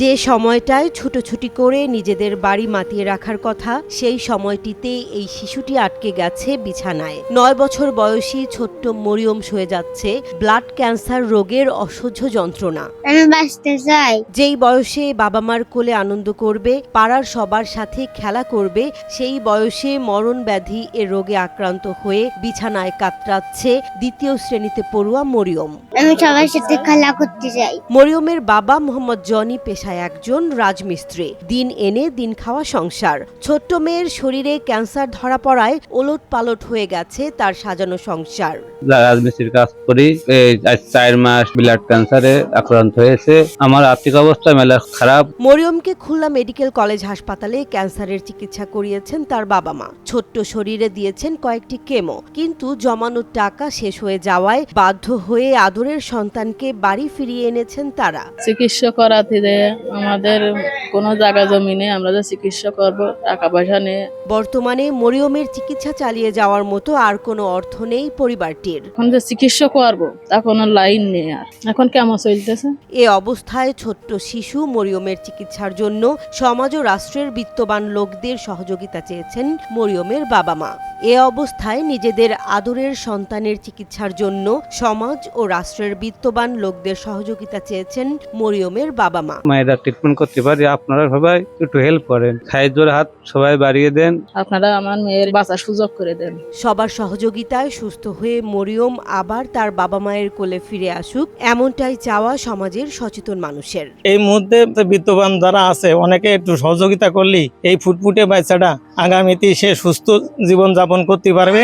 যে সময়টায় ছুটোছুটি করে নিজেদের বাড়ি মাতিয়ে রাখার কথা, সেই সময়টিতে এই শিশুটি আটকে গেছে বিছানায়। নয় বছর বয়সী ছোট্ট মরিয়ম সয়ে যাচ্ছে ব্লাড ক্যান্সার রোগের অসহ্য যন্ত্রণা। আমি বাঁচতে চাই। যেই বয়সে বাবা মার কোলে আনন্দ করবে পাড়ার সবার সাথে খেলা করবে সেই বয়সে মরণ ব্যাধি এ রোগে আক্রান্ত হয়ে বিছানায় কাতরাচ্ছে দ্বিতীয় শ্রেণীতে পড়ুয়া মরিয়ম। আমি সবার সাথে খেলা করতে চাই। মরিয়মের বাবা মোহাম্মদ জনি পেশায় একজন রাজমিস্ত্রি। দিন এনে দিন খাওয়া সংসার। ছোট্ট মেয়ের শরীরে ক্যান্সার ধরা পড়ায় ওলট পালট হয়ে গেছে তার সাজানো সংসার। রাজমিস্ত্রির কাজ করি এই আজ চার মাস ব্লাড ক্যান্সারে আক্রান্ত হয়েছে। আমার আর্থিক অবস্থা মেলা খারাপ। মরিয়মকে খুলনা মেডিকেল কলেজ হাসপাতালে ক্যান্সারের চিকিৎসা করিয়েছেন তার বাবা মা। ছোট্ট শরীরে দিয়েছেন কয়েকটি কেমো কিন্তু জমানো টাকা শেষ হয়ে যাওয়ায় বাধ্য হয়ে আদরের সন্তানকে বাড়ি ফিরিয়ে এনেছেন তারা। চিকিৎসা করাতে আমাদের কোনো জায়গা জমি নেই আমরা যে চিকিৎসা করব টাকা পয়সা নেই। বর্তমানে মরিয়মের চিকিৎসা চালিয়ে যাওয়ার মতো আর কোনো অর্থ নেই পরিবারটির। এখন যে চিকিৎসা করব তা কোনো লাইন নেই আর। এখন কেমন চলতেছে? এ অবস্থায় ছোট্ট শিশু মরিয়মের চিকিৎসার জন্য সমাজ ও রাষ্ট্রের বিত্তবান লোকদের সহযোগিতা চেয়েছেন মরিয়মের বাবা মা এ অবস্থায় নিজেদের আদরের সন্তানের চিকিৎসার জন্য সমাজ ও রাষ্ট্রের বিত্তবান লোকদের সহযোগিতা চেয়েছেন মরিয়মের বাবা মা মায়েরা ট্রিটমেন্ট করতে পারি আপনারা সবাই একটু হেল্প করেন। সাহায্যের হাত সবাই বাড়িয়ে দেন। আপনারা আমার মেয়ের বাঁচার সুযোগ করে দেন। সবার সহযোগিতায় সুস্থ হয়ে মরিয়ম আবার তার বাবা মায়ের কোলে ফিরে আসুক এমনটাই চাওয়া সমাজের সচেতন মানুষের। এই মুহূর্তে বিত্তবান যারা আছে অনেকে একটু সহযোগিতা করলেই এই ফুটফুটে বাচ্চাটা আগামীতে সে সুস্থ জীবন যাপন করতে পারবে।